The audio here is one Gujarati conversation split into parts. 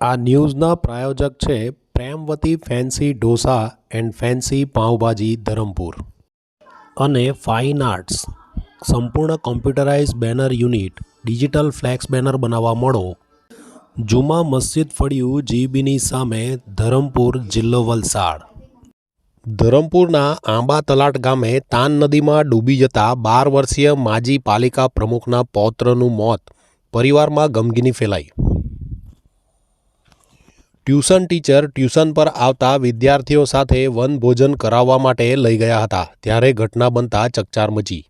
આ ન્યૂઝના પ્રાયોજક છે Premvati fancy dosa and fancy pav bhaji Dharampur. અને ફાઇન આર્ટ્સ. સંપૂર્ણ computerise banner unit, digital flex banner બનાવવા મળો. જુમા મસ્જિદ ફળિયું જીબીની સામે ધરમપુર જિલ્લો વલસાડ. ધરમપુરના આંબા તલાટ ગામે તાન નદીમાં ડૂબી જતા બાર વર્ષીય માજી પાલિકા પ્રમુખના પૌત્રનું મોત, પરિવારમાં ગમગીની ફેલાઈ. ટ્યુશન ટીચર ટ્યુશન પર આવતા વિદ્યાર્થીઓ સાથે વનભોજન કરાવવા માટે લઈ ગયા હતા, ત્યારે ઘટના બનતા ચકચાર મચી.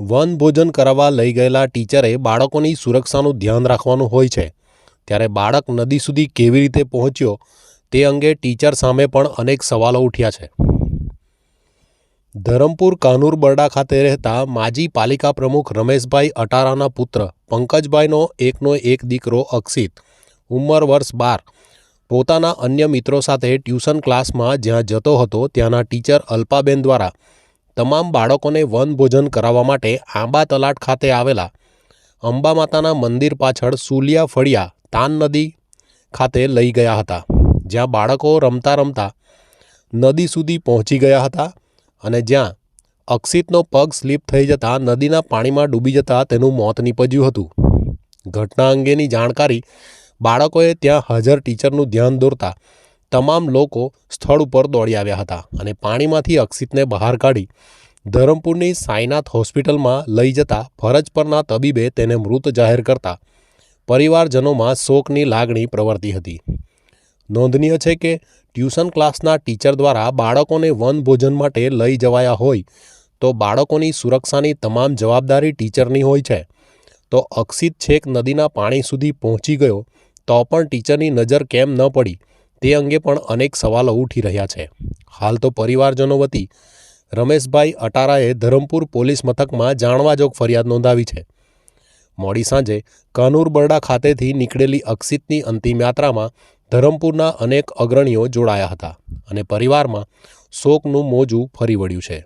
વનભોજન કરાવવા લઈ ગયેલા ટીચરે બાળકોની સુરક્ષાનું ધ્યાન રાખવાનું હોય છે. ત્યારે બાળક નદી સુધી કેવી રીતે પહોંચ્યો તે અંગે ટીચર સામે પણ અનેક સવાલો ઉઠ્યા છે. ધરમપુર કાનૂર બરડા ખાતે રહેતા માજી પાલિકા પ્રમુખ રમેશભાઈ અટારાના પુત્ર પંકજભાઈનો એકનો એક દીકરો અક્ષિત ઉંમર વર્ષ બાર. પોતાના અન્ય મિત્રો સાથે ટ્યુશન ક્લાસમાં જ્યાં જતો હતો ત્યાંના ટીચર અલ્પાબેન દ્વારા તમામ બાળકોને વનભોજન કરાવવા માટે આંબા તલાટ ખાતે આવેલા અંબા માતાના મંદિર પાછળ સુલિયા ફળિયા તાન નદી ખાતે લઈ ગયા હતા, જ્યાં બાળકો રમતા રમતા નદી સુધી પહોંચી ગયા હતા અને જ્યાં અક્ષિતનો પગ સ્લીપ થઈ જતાં નદીના પાણીમાં ડૂબી જતાં તેનું મોત નીપજ્યું હતું. ઘટના અંગેની જાણકારી બાળકોએ ત્યાં હાજર ટીચરનું ધ્યાન દોરતા તમામ લોકો સ્થળ ઉપર દોડી આવ્યા હતા અને પાણીમાંથી અક્ષિતને બહાર કાઢી ધરમપુરની સાઈનાથ હોસ્પિટલમાં લઈ જતા ફરજ પરના તબીબે તેને મૃત જાહેર કરતા પરિવારજનોમાં શોકની લાગણી પ્રવર્તી હતી. નોંધનીય છે કે ટ્યુશન ક્લાસના ટીચર દ્વારા બાળકોને વનભોજન માટે લઈ જવાયા હોય તો બાળકોની સુરક્ષાની તમામ જવાબદારી ટીચરની હોય છે. તો અક્ષિત છેક નદીના પાણી સુધી પહોંચી ગયો તો પણ ટીચરની નજર કેમ ન પડી તે અંગે પણ અનેક સવાલો ઉઠી રહ્યા છે. હાલ તો પરિવારજનો વતી રમેશભાઈ અટારાએ ધરમપુર પોલીસ મથકમાં જાણવાજોગ ફરિયાદ નોંધાવી છે. મોડી સાંજે કાનૂર બરડા ખાતેથી નીકળેલી અક્ષિતની અંતિમ યાત્રામાં ધરમપુરના અનેક અગ્રણીઓ જોડાયા હતા અને પરિવારમાં શોકનું મોજું ફરી વળ્યું છે.